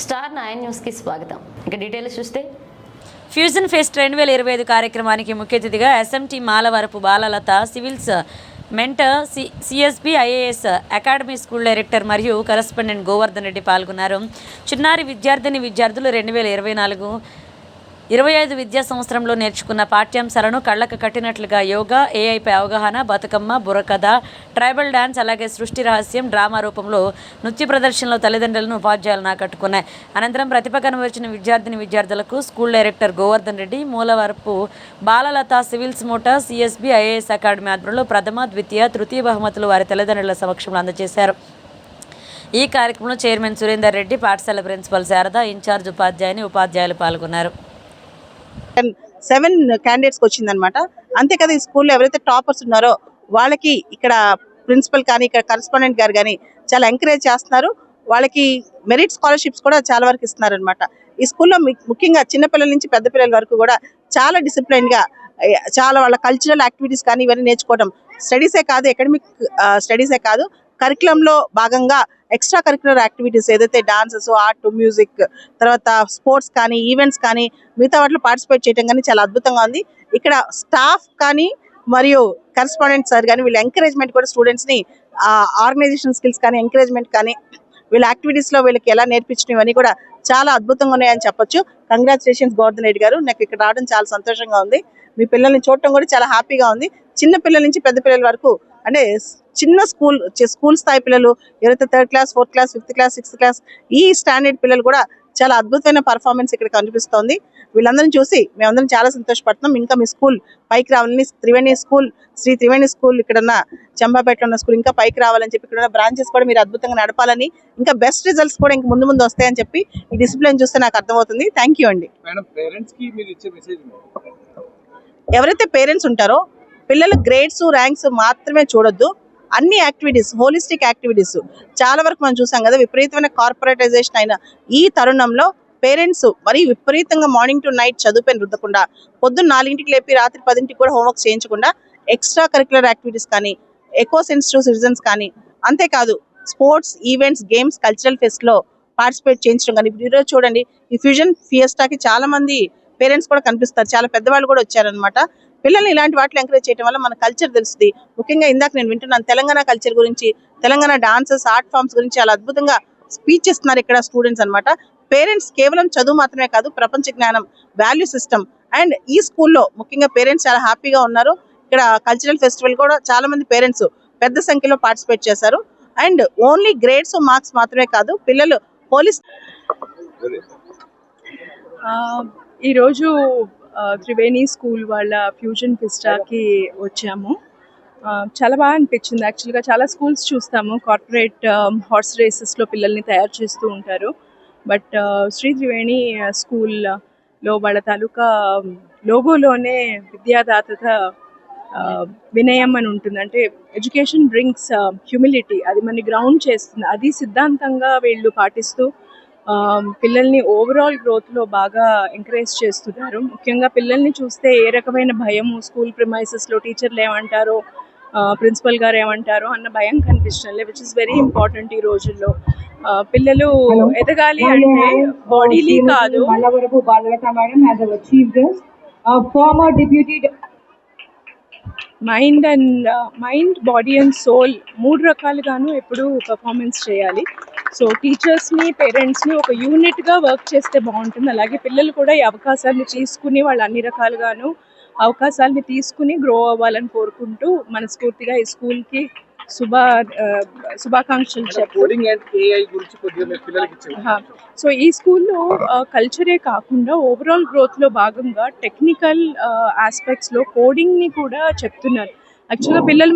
Star nine న్యూస్కి స్వాగతం. ఇక డీటెయిల్స్ చూస్తే. ఫ్యూజన్ ఫెస్ట్ రెండు వేల ఇరవై ఐదు కార్యక్రమానికి ముఖ్య అతిథిగా SMT Malavarapu Balalatha civils mentor C CSB IAS academy school director మరియు కరస్పాండెంట్ గోవర్ధన్ రెడ్డి పాల్గొన్నారు. చిన్నారి విద్యార్థిని విద్యార్థులు రెండు వేల ఇరవై నాలుగు ఇరవై ఐదు విద్యా సంవత్సరంలో నేర్చుకున్న పాఠ్యాంశాలను కళ్ళకు కట్టినట్లుగా యోగా ఏఐపై అవగాహన బతుకమ్మ బుర్రకథ ట్రైబల్ డాన్స్ అలాగే సృష్టి రహస్యం డ్రామా రూపంలో నృత్య ప్రదర్శనలో తల్లిదండ్రులను ఉపాధ్యాయులను ఆకట్టుకున్నాయి. అనంతరం ప్రతిభ కనబరిచిన విద్యార్థిని విద్యార్థులకు school director Govardhan Reddy Mulavarapu Balalatha civils mentor CSB IAS academy ఆధ్వర్యంలో ప్రథమ ద్వితీయ తృతీయ బహుమతులు వారి తల్లిదండ్రుల సమక్షంలో అందజేశారు. ఈ కార్యక్రమంలో చైర్మన్ సురేందర్ రెడ్డి పాఠశాల ప్రిన్సిపల్ శారద ఇన్ఛార్జ్ ఉపాధ్యాయుని ఉపాధ్యాయులు పాల్గొన్నారు. సెవెన్ క్యాండిడేట్స్కి వచ్చిందనమాట అంతే కదా ఈ స్కూల్లో ఎవరైతే టాపర్స్ ఉన్నారో వాళ్ళకి ఇక్కడ ప్రిన్సిపల్ కానీ ఇక్కడ కరస్పాండెంట్ గారు కానీ చాలా ఎంకరేజ్ చేస్తున్నారు. వాళ్ళకి మెరిట్ స్కాలర్షిప్స్ కూడా చాలా వరకు ఇస్తున్నారు అనమాట ఈ స్కూల్లో ముఖ్యంగా చిన్నపిల్లల నుంచి పెద్ద పిల్లల వరకు కూడా చాలా డిసిప్లైన్గా గా చాలా వాళ్ళ కల్చరల్ యాక్టివిటీస్ కానీ ఇవన్నీ నేర్చుకోవడం స్టడీసే కాదు అకాడమిక్ స్టడీసే కాదు. కరికులంలో భాగంగా ఎక్స్ట్రా కరికులర్ యాక్టివిటీస్ ఏదైతే డాన్సెస్ ఆర్ట్ మ్యూజిక్ తర్వాత స్పోర్ట్స్ కానీ ఈవెంట్స్ కానీ మిగతా వాటిలో పార్టిసిపేట్ చేయడం కానీ చాలా అద్భుతంగా ఉంది. ఇక్కడ స్టాఫ్ కానీ మరియు కరెస్పాండెంట్ సార్ కానీ వీళ్ళ ఎంకరేజ్మెంట్ కూడా స్టూడెంట్స్ని ఆర్గనైజేషన్ స్కిల్స్ కానీ ఎంకరేజ్మెంట్ కానీ వీళ్ళ యాక్టివిటీస్లో వీళ్ళకి ఎలా నేర్పించడం ఇవన్నీ కూడా చాలా అద్భుతంగా ఉన్నాయని చెప్పొచ్చు. కంగ్రాచులేషన్స్ గోవర్ధన్ రెడ్డి గారు. నాకు ఇక్కడ రావడం చాలా సంతోషంగా ఉంది. మీ పిల్లల్ని చూడటం కూడా చాలా హ్యాపీగా ఉంది. చిన్న పిల్లల నుంచి పెద్ద పిల్లల వరకు అంటే చిన్న స్కూల్ స్కూల్ స్థాయి పిల్లలు ఎవరైతే third class fourth class fifth class sixth class ఈ స్టాండర్డ్ పిల్లలు కూడా చాలా అద్భుతమైన పర్ఫార్మెన్స్ ఇక్కడ కనిపిస్తోంది. వీళ్ళందరిని చూసి మేమందరం చాలా సంతోషపడుతున్నాం. ఇంకా మీ స్కూల్ పైకి రావాలని త్రివేణి స్కూల్ శ్రీ త్రివేణి స్కూల్ ఇక్కడ ఉన్న చంబాపేటలో ఉన్న స్కూల్ ఇంకా పైకి రావాలని చెప్పి ఇక్కడ ఉన్న బ్రాంచెస్ కూడా మీరు అద్భుతంగా నడపాలని ఇంకా బెస్ట్ రిజల్ట్స్ కూడా ఇంక ముందు ముందు వస్తాయని చెప్పి ఈ డిసిప్లిన్ చూస్తే నాకు అర్థమవుతుంది. థ్యాంక్ యూ అండి. ఎవరైతే పేరెంట్స్ ఉంటారో పిల్లల గ్రేడ్స్ ర్యాంక్స్ మాత్రమే చూడొద్దు. అన్ని యాక్టివిటీస్ హోలిస్టిక్ యాక్టివిటీస్ చాలా వరకు మనం చూసాం కదా విపరీతమైన కార్పొరేటైజేషన్ అయిన ఈ తరుణంలో పేరెంట్స్ మరి విపరీతంగా మార్నింగ్ టు నైట్ చదువుపైన రుద్దకుండా పొద్దున్న నాలుగింటికి లేపి రాత్రి పదింటికి కూడా హోంవర్క్ చేయించకుండా ఎక్స్ట్రా కరికులర్ యాక్టివిటీస్ కానీ ఎకో సెన్సిటివ్ సిటిజన్స్ కానీ అంతేకాదు స్పోర్ట్స్ ఈవెంట్స్ గేమ్స్ కల్చరల్ ఫెస్ట్లో పార్టిసిపేట్ చేయించడం కానీ ఇప్పుడు ఈరోజు చూడండి ఈ ఫ్యూజన్ ఫియస్టాకి చాలా మంది పేరెంట్స్ కూడా కనిపిస్తారు చాలా పెద్దవాళ్ళు కూడా వచ్చారనమాట పిల్లల్ని ఇలాంటి వాటిలో ఎంకరేజ్ చేయడం వల్ల మన కల్చర్ తెలుస్తుంది. ముఖ్యంగా ఇందాక నేను వింటున్నాను తెలంగాణ కల్చర్ గురించి తెలంగాణ డాన్సెస్ ఆర్ట్ ఫామ్స్ గురించి చాలా అద్భుతంగా స్పీచ్ ఇస్తున్నారు ఇక్కడ స్టూడెంట్స్ అన్నమాట. పేరెంట్స్ కేవలం చదువు మాత్రమే కాదు ప్రపంచ జ్ఞానం వాల్యూ సిస్టమ్ అండ్ ఈ స్కూల్లో ముఖ్యంగా పేరెంట్స్ చాలా హ్యాపీగా ఉన్నారు. ఇక్కడ కల్చరల్ ఫెస్టివల్ కూడా చాలా మంది పేరెంట్స్ పెద్ద సంఖ్యలో పార్టిసిపేట్ చేశారు. అండ్ ఓన్లీ గ్రేడ్స్ మార్క్స్ మాత్రమే కాదు పిల్లలు పోలీస్ ఆ, ఈరోజు త్రివేణి స్కూల్ వాళ్ళ ఫ్యూజన్ పిస్టాకి వచ్చాము. చాలా బాగా అనిపించింది. యాక్చువల్గా చాలా స్కూల్స్ చూస్తాము. కార్పొరేట్ హార్స్ రేసెస్లో పిల్లల్ని తయారు చేస్తూ ఉంటారు. బట్ శ్రీ త్రివేణి స్కూల్లో వాళ్ళ తాలూకా um, లోగోలోనే విద్యాదాతత వినయం అని ఉంటుంది. అంటే ఎడ్యుకేషన్ బ్రింగ్స్ హ్యూమిలిటీ అది మన గ్రౌండ్ చేస్తుంది. అది సిద్ధాంతంగా వీళ్ళు పాటిస్తూ పిల్లల్ని ఓవరాల్ గ్రోత్లో బాగా ఎంకరేజ్ చేస్తున్నారు. ముఖ్యంగా పిల్లల్ని చూస్తే ఏ రకమైన భయము స్కూల్ ప్రిమైసెస్లో టీచర్లు ఏమంటారో ప్రిన్సిపల్ గారు ఏమంటారో అన్న భయం కనిపించడం విచ్ ఇస్ వెరీ ఇంపార్టెంట్ ఈ రోజుల్లో. పిల్లలు ఎదగాలి అంటే బాడీలీ కాదు. Mind and mind body and soul మూడు రకాలుగాను ఎప్పుడు పర్ఫార్మెన్స్ చేయాలి. సో టీచర్స్ని పేరెంట్స్ని ఒక యూనిట్గా వర్క్ చేస్తే బాగుంటుంది. అలాగే పిల్లలు కూడా ఈ అవకాశాన్ని తీసుకుని వాళ్ళు అన్ని రకాలుగాను అవకాశాలని తీసుకుని గ్రో అవ్వాలని కోరుకుంటూ మనస్ఫూర్తిగా ఈ స్కూల్కి శుభ శుభాకాంక్షలు. సో ఈ స్కూల్లో కల్చరే కాకుండా ఓవరాల్ గ్రోత్లో భాగంగా టెక్నికల్ ఆస్పెక్ట్స్లో కోడింగ్ని కూడా చెప్తున్నారు. యాక్చువల్గా పిల్లలు